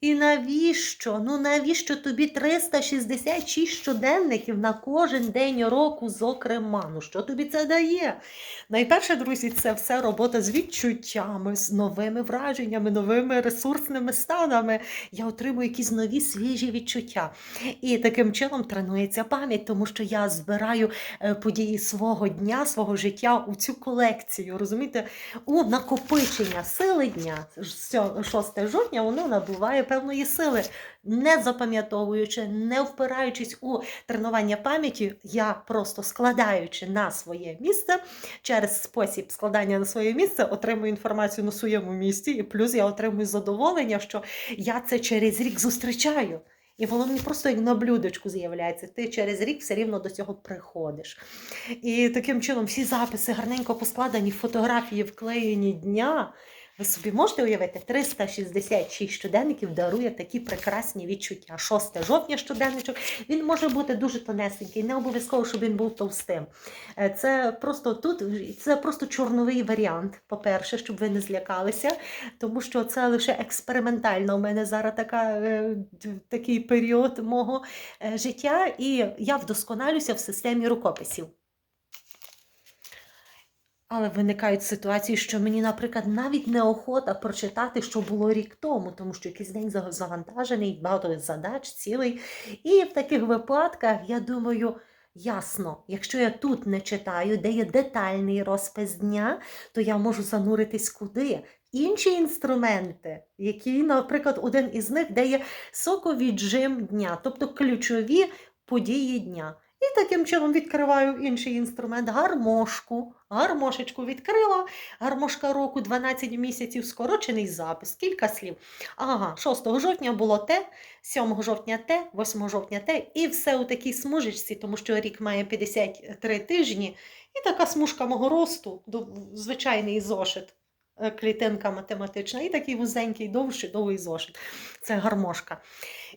І навіщо? Ну навіщо тобі 366 щоденників на кожен день року, зокрема? Ну що тобі це дає? Найперше, друзі, це все робота з відчуттями, з новими враженнями, новими ресурсними станами. Я отримую якісь нові свіжі відчуття. І таким чином тренується пам'ять, тому що я збираю е, події свого дня, свого життя у цю колекцію. Розумієте, у накопичення сили дня. 6 жовтня воно набуває певної сили, не запам'ятовуючи, не впираючись у тренування пам'яті, я просто складаючи на своє місце через спосіб складання на своє місце, отримую інформацію на своєму місці, і плюс я отримую задоволення, що я це через рік зустрічаю. І воно мені просто як на блюдечку з'являється. Ти через рік все рівно до цього приходиш. І таким чином всі записи гарненько поскладені, фотографії вклеєні дня. Ви собі можете уявити, 366 щоденників дарує такі прекрасні відчуття. 6 жовтня щоденничок. Він може бути дуже тонесенький, не обов'язково, щоб він був товстим. Е, Це просто тут це просто чорновий варіант, по-перше, щоб ви не злякалися, тому що це лише експериментально. У мене зараз така, е, такий період мого е, життя, і я вдосконалюся в системі рукописів. Але виникають ситуації, що мені, наприклад, навіть неохота прочитати, що було рік тому, тому що якийсь день завантажений, багато задач, цілий. І в таких випадках я думаю, ясно, якщо я тут не читаю, де є детальний розпис дня, то я можу зануритись куди? Інші інструменти, які, наприклад, один із них, де є соковіджим дня, тобто ключові події дня. І таким чином відкриваю інший інструмент гармошку. Гармошечку відкрила, гармошка року 12 місяців, скорочений запис, кілька слів. Ага, 6 жовтня було те, 7 жовтня те, 8 жовтня те, і все у такій смужечці, тому що рік має 53 тижні, і така смужка мого росту, звичайний зошит, е, клітинка математична, і такий вузенький, довший, довгий зошит. Це гармошка.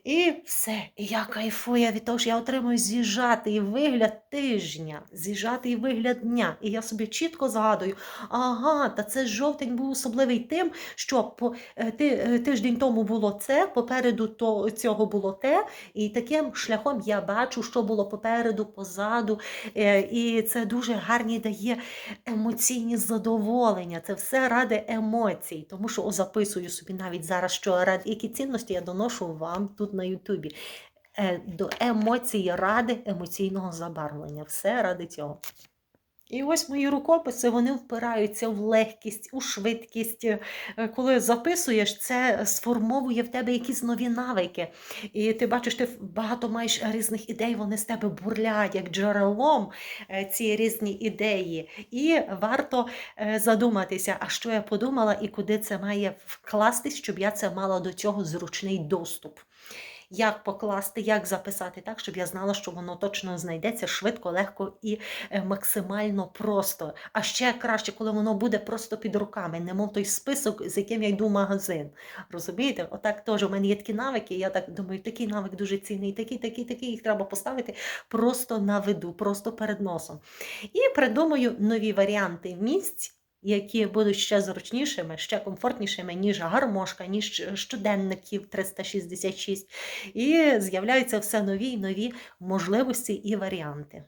І все. І я кайфую від того, що я отримую з'їжджатий вигляд тижня, з'їжджатий вигляд дня. І я собі чітко згадую, ага, та це жовтень був особливий тим, що по, е, ти, е, тиждень тому було це, попереду то, цього було те. І таким шляхом я бачу, що було попереду, позаду. Е, І це дуже гарні дає емоційні задоволення. Це все ради емоцій. Тому що записую собі навіть зараз, що ради, які цінності я доношу вам тут на Ютубі. Е, До емоцій ради емоційного забарвлення. Все ради цього. І ось мої рукописи вони впираються в легкість, у швидкість. Е, Коли записуєш, це сформовує в тебе якісь нові навики. І ти бачиш, ти багато маєш різних ідей, вони з тебе бурлять, як джерелом е, ці різні ідеї. І варто е, задуматися, а що я подумала і куди це має вкластись, щоб я це мала до цього зручний доступ. Як покласти, як записати так, щоб я знала, що воно точно знайдеться швидко, легко і е, максимально просто. А ще краще, коли воно буде просто під руками, немов той список, з яким я йду в магазин. Розумієте? Отак теж у мене є такі навики. Я так думаю, такий навик дуже цінний, такий, такий, такий. Їх треба поставити просто на виду, просто перед носом. І придумаю нові варіанти місць. Які будуть ще зручнішими, ще комфортнішими, ніж гармошка, ніж щоденників 366. І з'являються все нові й нові можливості і варіанти.